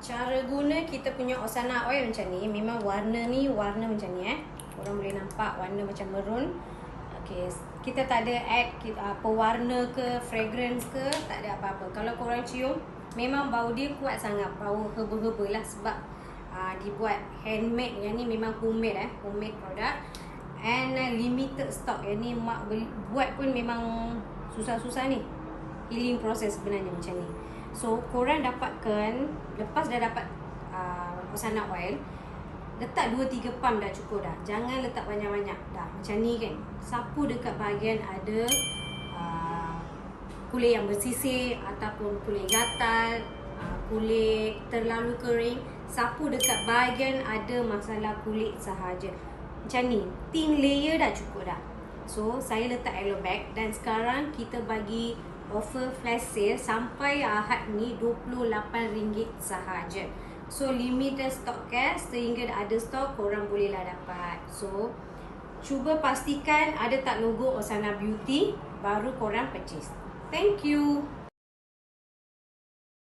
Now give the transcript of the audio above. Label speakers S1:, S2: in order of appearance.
S1: Cara guna kita punya Osana oil macam ni Memang warna ni warna macam ni eh Korang boleh nampak warna macam maroon Okay, kita tak ada add kita, apa warna ke, fragrance ke, tak ada apa-apa. Kalau korang cium, memang bau dia kuat sangat. Bau herba-herba lah sebab uh, dibuat handmade. Yang ni memang homemade eh, homemade product. And uh, limited stock. Yang ni mak beli, buat pun memang susah-susah ni. Healing process sebenarnya macam ni. So, korang dapatkan, lepas dah dapat uh, Osana oil, Letak 2-3 pump dah cukup dah. Jangan letak banyak-banyak Dah. Macam ni kan. Sapu dekat bahagian ada uh, Kulit yang bersisir Ataupun kulit gatal uh, Kulit terlalu kering. Sapu dekat bahagian ada masalah kulit sahaja. Macam ni. Thin layer dah cukup dah. So saya letak aloe bag Dan sekarang kita bagi offer flash sale Sampai Ahad ni RM28 sahaja So limited stock cash sehingga ada stok korang bolehlah dapat. So cuba pastikan ada tak logo Osana Beauty baru korang purchase. Thank you.